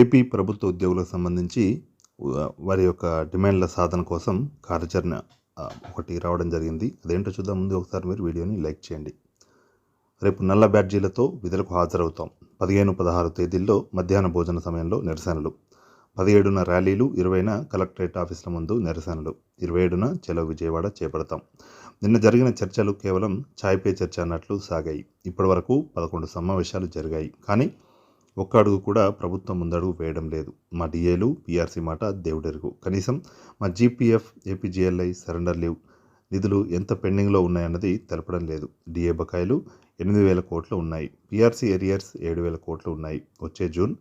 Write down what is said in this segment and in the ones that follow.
AP ప్రభుత్వ ఉద్యోగులకు సంబంధించి వారి యొక్క డిమాండ్ల సాధన కోసం కార్యాచరణ ఒకటి రావడం జరిగింది. అదేంటో చూద్దాం. ముందు ఒకసారి మీరు వీడియోని లైక్ చేయండి. రేపు నల్ల బ్యాడ్జీలతో విధులకు హాజరవుతాం. పదిహేను పదహారు తేదీల్లో మధ్యాహ్న భోజన సమయంలో నిరసనలు. పదిహేడున ర్యాలీలు ఇరవైన కలెక్టరేట్ ఆఫీసుల ముందు నిరసనలు. ఇరవై ఏడున చెలవు విజయవాడ చేపడతాం. నిన్న జరిగిన చర్చలు కేవలం చాయ్పే చర్చ అన్నట్లు సాగాయి. ఇప్పటివరకు పదకొండు సమావేశాలు జరిగాయి. కానీ ఒక్క అడుగు కూడా ప్రభుత్వం ముందడుగు వేయడం లేదు. మా డిఏలు పీఆర్సీ మాట దేవుడెరుగు. కనీసం మా జీపీఎఫ్ ఏపీజీఎల్ఐ సరెండర్ లీవ్. నిధులు ఎంత పెండింగ్లో ఉన్నాయన్నది తెలపడం లేదు. డిఏ బకాయిలు ఎనిమిది వేల కోట్లు ఉన్నాయి. పీఆర్సీ ఏరియర్స్ ఏడు వేల కోట్లు ఉన్నాయి. వచ్చే జూన్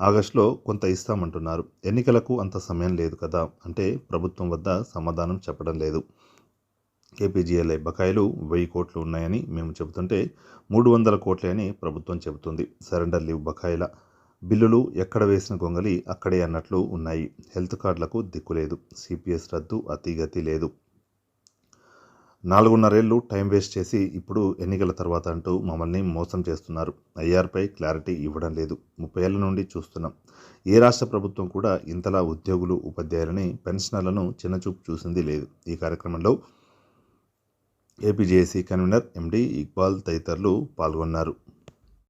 ఆగస్టులో కొంత ఇస్తామంటున్నారు. ఎన్నికలకు అంత సమయం లేదు కదా అంటే ప్రభుత్వం వద్ద సమాధానం చెప్పడం లేదు. కేపీజీఎల్ఐ బకాయిలు వెయ్యి కోట్లు ఉన్నాయని మేము చెబుతుంటే మూడు వందల కోట్లే అని ప్రభుత్వం చెబుతుంది. సరెండర్ లీవ్ బకాయిల బిల్లులు ఎక్కడ వేసిన గొంగలి అక్కడే అన్నట్లు ఉన్నాయి. హెల్త్ కార్డులకు దిక్కులేదు సిపిఎస్ రద్దు అతిగతి లేదు. నాలుగున్నరేళ్ళు టైం వేస్ట్ చేసి ఇప్పుడు ఎన్నికల తర్వాత అంటూ మమ్మల్ని మోసం చేస్తున్నారు. ఐఆర్పై క్లారిటీ ఇవ్వడం లేదు. ముప్పై ఏళ్ళ నుండి చూస్తున్నాం. ఏ రాష్ట్ర ప్రభుత్వం కూడా ఇంతలా ఉద్యోగులు ఉపాధ్యాయులని పెన్షనర్లను చిన్నచూపు చూసింది లేదు. ఈ కార్యక్రమంలో ఏపీజేఏసీ కన్వీనర్ ఎండి ఇక్బాల్ తదితరులు పాల్గొన్నారు.